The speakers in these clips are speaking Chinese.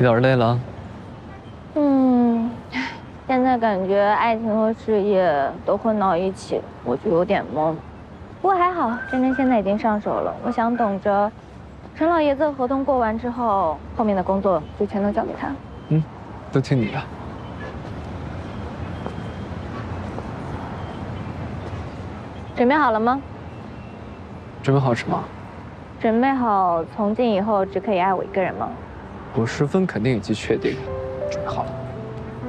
有点累了。嗯，现在感觉爱情和事业都混到一起，我就有点懵。不过还好，真真现在已经上手了。我想等着陈老爷子的合同过完之后，后面的工作就全都交给他。嗯，都听你的。准备好了吗？准备好什么？准备好从今以后只可以爱我一个人吗？我十分肯定以及确定，准备好了。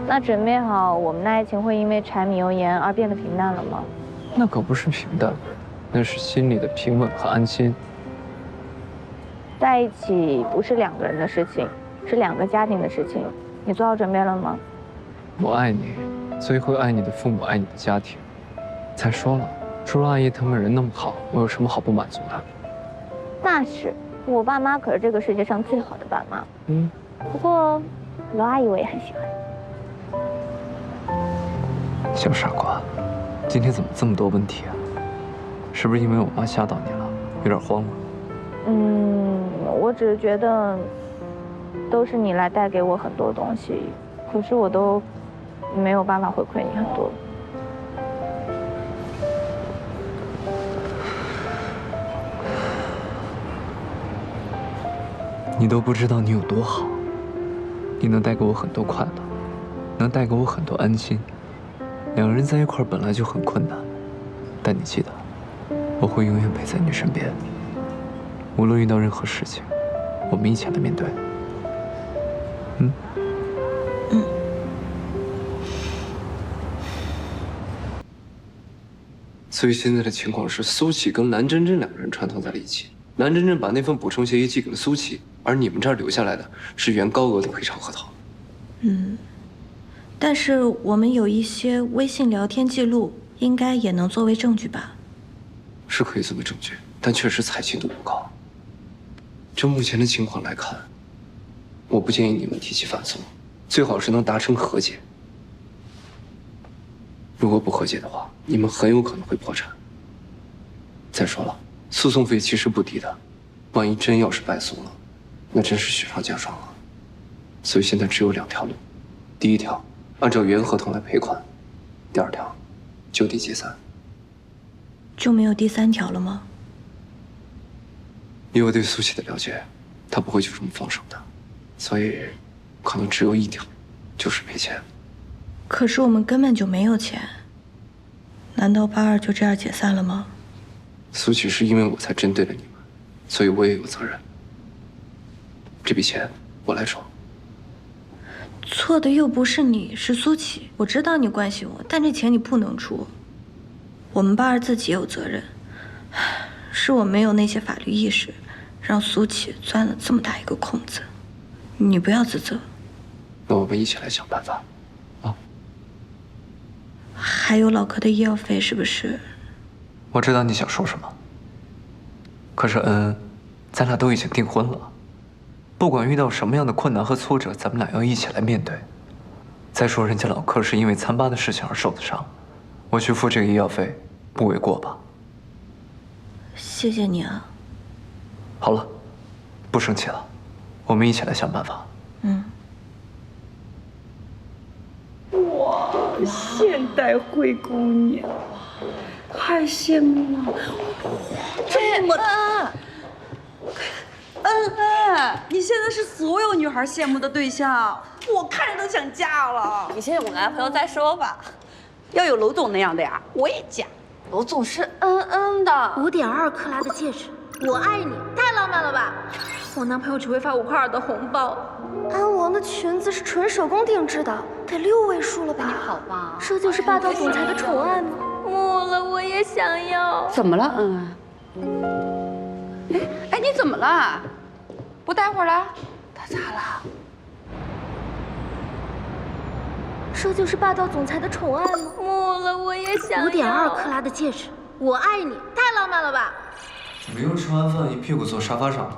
那准备好我们的爱情会因为柴米油盐而变得平淡了吗？那可不是平淡，那是心里的平稳和安心。在一起不是两个人的事情，是两个家庭的事情。你做好准备了吗？我爱你，所以会爱你的父母，爱你的家庭。再说了，除了阿姨他们人那么好，我有什么好不满足的？那是，我爸妈可是这个世界上最好的爸妈。嗯，不过罗阿姨我也很喜欢。小傻瓜，今天怎么这么多问题啊？是不是因为我妈吓到你了，有点慌了？嗯，我只是觉得，都是你来带给我很多东西，可是我都没有办法回馈你很多。你都不知道你有多好，你能带给我很多快乐，能带给我很多安心。两个人在一块本来就很困难，但你记得，我会永远陪在你身边。无论遇到任何事情，我们一起来面对。嗯。嗯。所以现在的情况是，苏启跟蓝真真两个人串通在了一起。蓝真真把那份补充协议寄给了苏启，而你们这儿留下来的是原高额的赔偿合同。嗯，但是我们有一些微信聊天记录，应该也能作为证据吧？是可以作为证据，但确实采信度不高。就目前的情况来看，我不建议你们提起反诉，最好是能达成和解。如果不和解的话，你们很有可能会破产。再说了。诉讼费其实不低的，万一真要是败诉了，那真是雪上加霜了。所以现在只有两条路：第一条，按照原合同来赔款；第二条，就地解散。就没有第三条了吗？以我对苏琪的了解，他不会就这么放手的，所以可能只有一条，就是赔钱。可是我们根本就没有钱，难道八二就这样解散了吗？苏启是因为我才针对了你们，所以我也有责任。这笔钱我来出。错的又不是你，是苏启。我知道你关心我，但这钱你不能出。我们八儿自己有责任，是我没有那些法律意识，让苏启钻了这么大一个空子。你不要自责。那我们一起来想办法，啊？还有老柯的医药费，是不是？我知道你想说什么，可是恩恩，咱俩都已经订婚了，不管遇到什么样的困难和挫折，咱们俩要一起来面对。再说人家老柯是因为餐吧的事情而受的伤，我去付这个医药费不为过吧？谢谢你啊。好了，不生气了，我们一起来想办法。嗯。哇，现代灰姑娘。太羡慕了！这么……恩恩，你现在是所有女孩羡慕的对象，我看着都想嫁了。你先有个男朋友再说吧。要有楼总那样的呀，我也嫁。楼总是恩恩的五点二克拉的戒指，我爱你，太浪漫了吧！我男朋友只会发五块二的红包。安王的裙子是纯手工定制的，得六位数了吧？你好吧？这就是霸道总裁的宠爱吗？木了，我也想要。怎么了，恩恩？哎哎，你怎么了？不待会儿来？他咋了？这就是霸道总裁的宠爱吗？木了，我也想要。五点二克拉的戒指，我爱你，太浪漫了吧？怎么又吃完饭一屁股坐沙发上了？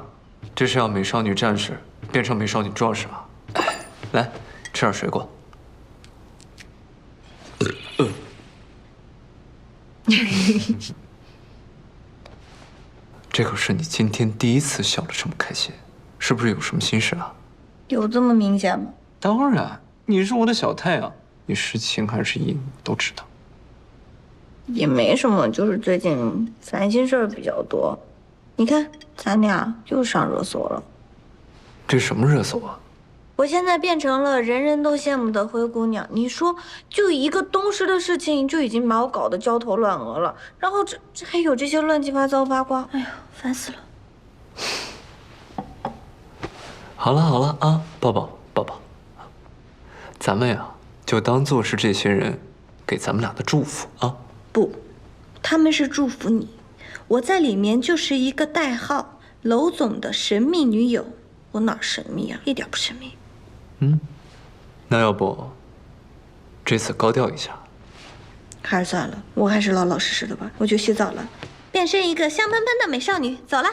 这是要美少女战士变成美少女壮士啊？来，吃点水果。这可是你今天第一次笑得这么开心，是不是有什么心事啊？有这么明显吗？当然，你是我的小太阳，你是晴还是阴都知道。也没什么，就是最近烦心事儿比较多。你看，咱俩又上热搜了。这什么热搜啊？我现在变成了人人都羡慕的灰姑娘。你说，就一个东施的事情，就已经把我搞得焦头烂额了。然后这这还有这些乱七八糟八卦，哎呀，烦死了。好了好了啊，抱抱抱抱，咱们呀就当做是这些人给咱们俩的祝福啊。不，他们是祝福你，我在里面就是一个代号，娄总的神秘女友。我哪神秘啊？一点不神秘。嗯，那要不这次高调一下？还是算了，我还是老老实实的吧。我去洗澡了，变身一个香喷喷的美少女，走了。